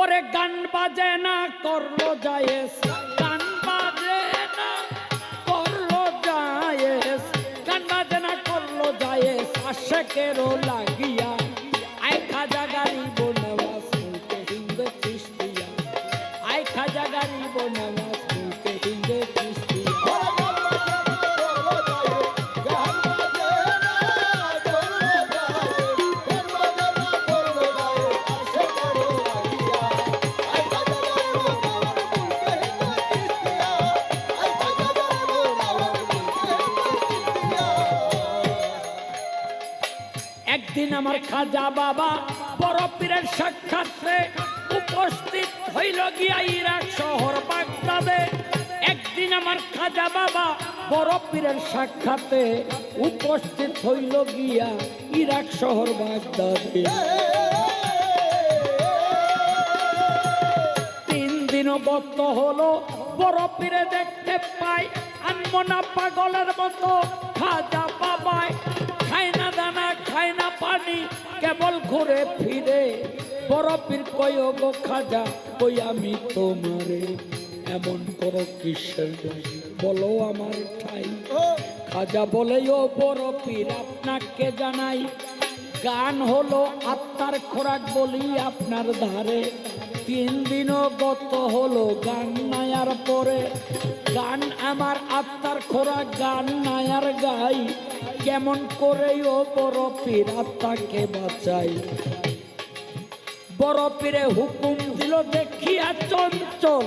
ওরে গান বাজে না, করল যায়েস গান বাজে না, করল যায়েস গান বাজে না, করল যায়েস আশেকেরও লাগিয়া একদিন আমার খাজা বাবা বড় পীরের সাক্ষাৎে উপস্থিত হইল গিয়া ইরাক শহর বাগদাদে। একদিন আমার খাজা বাবা বড় পীরের সাক্ষাতে উপস্থিত হইল গিয়া ইরাক শহর বাগদাদে। তিন দিন গত হলো বড় পীরে দেখতে পাই, আনমনা পাগলের মতো খাজা বাবায় পানি কেবল ঘুরে ফিরে বড় পীর কয় গো খাজা কই আমি তোমারে? এমন করো কিসের বলো আমার ঠাই। খাজা বলে ও বড় পীর আপনাকে জানাই গান হলো আত্মার খোরাক বলি আপনার ধারে। তিন দিনও গত হলো গান নায়ার পরে গান আমার আত্মার খোরাক গান নায়ার গাই কেমন করে ও বড় পীর আত্মাকে বাঁচাই। বড় পীরে হুকুম দিল, দেখিয়া চঞ্চল,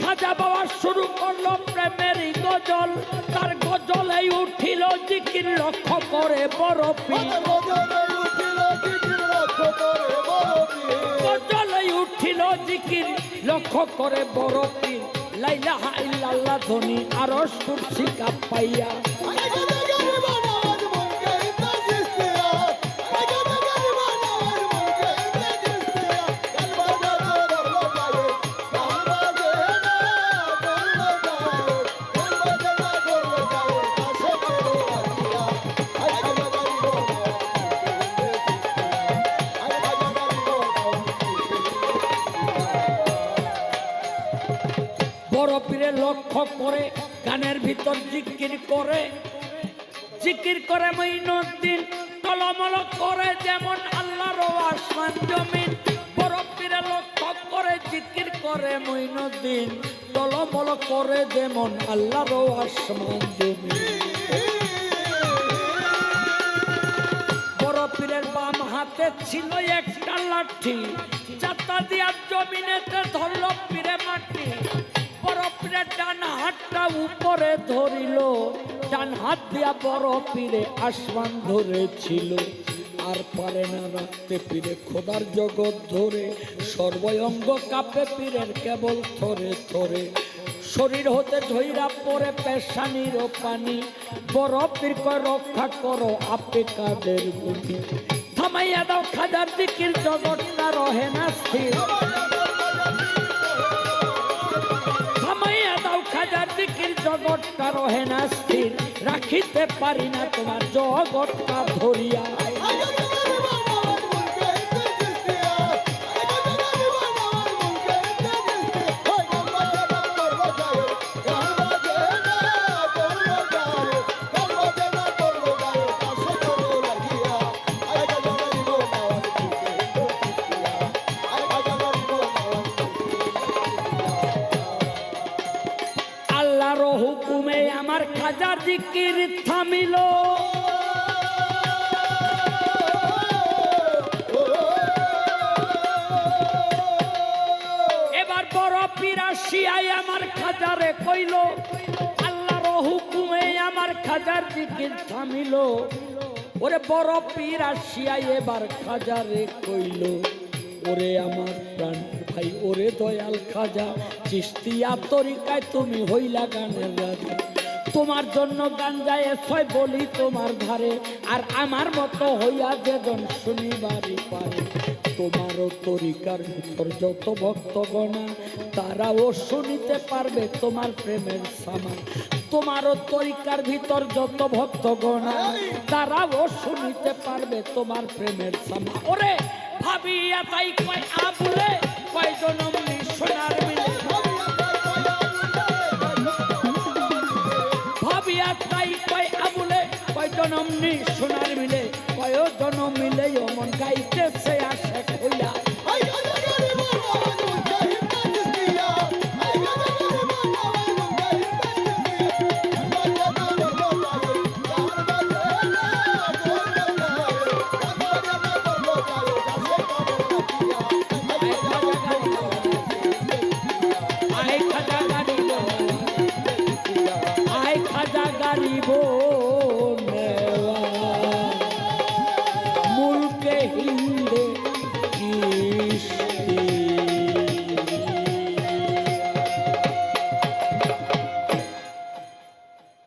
খাজা বাবা শুরু করল প্রেমের গজল। তার গজলে উঠিল জিকির, লক্ষ্য করে বড় পীর উঠিল জিকির, লক্ষ্য করে বড় পীর লাইলাহা ইল্লাল্লাহ ধ্বনি আরস কুরসি কাপাইয়া। বড় পীরে লক্ষ্য করে গানের ভিতর জিকির করে। জিকির করে মঈনুদ্দিন টলমল করে যেমন আল্লাহর আসমান জমিন। বড় পীরে লক্ষ্য করে জিকির করে মঈনুদ্দিন টলমল করে যেমন আল্লাহর আসমান জমিন। বড় পীরের বাম হাতে ছিল একটা লাঠি যাতা দিয়া জমিনেতে ধরল পীরে মাটি। বড় পীরের ডান হাতটা উপরে ধরিল, ডান হাত দিয়া বড় পীরে আসমান ধরেছিল। আর পারে না রাখতে পীরে খোদার জগৎ ধরে সর্বঙ্গ কাপে পীরের কেবল থরে থরে। শরীর হতে ঝইরা পরে পেশানির পানি বরফের কয়, রক্ষা করো আপে কাদের বুদ্ধি থামাইয়া দাও খাজার দিকির জগৎটা রহে না স্থির। থামাইয়া দাও খাজার দিকির জগৎটা রহে না স্থির। রাখিতে পারি না তোমার জগৎটা ধরিয়া। আমার খাজার দিকির থামিল। এবার বড় পিরাশিয়াই আমার খাজারে কইল, আল্লাহর হুকুমে আমার খাজার দিকির থামিল। ওরে বড় পিরাশিয়াই এবার খাজারে কইল, ওরে আমার প্রাণ, ভাই, ওরে দয়াল খাজা চিস্তিয়া তরিকায় তুমি হইলা গানের রাজা। তোমার জন্য গান যায় ছয় বলি তোমার ধারে আর আমার মতো হইয়া যেজন শুনিবারই পারে। তোমারও তরিকার ভিতর যত ভক্তগণা তারাও শুনিতে পারবে তোমার প্রেমের সামা। তোমারও তরিকার ভিতর যত ভক্তগণা তারাও শুনিতে পারবে তোমার প্রেমের সামা। ওরে, ভাবিয়া তাই কয় আবুলে কয় জনম সোনার মিলে কয় জনম নি সোনার মিলে কয়জন মিলে মন গাইতেছে।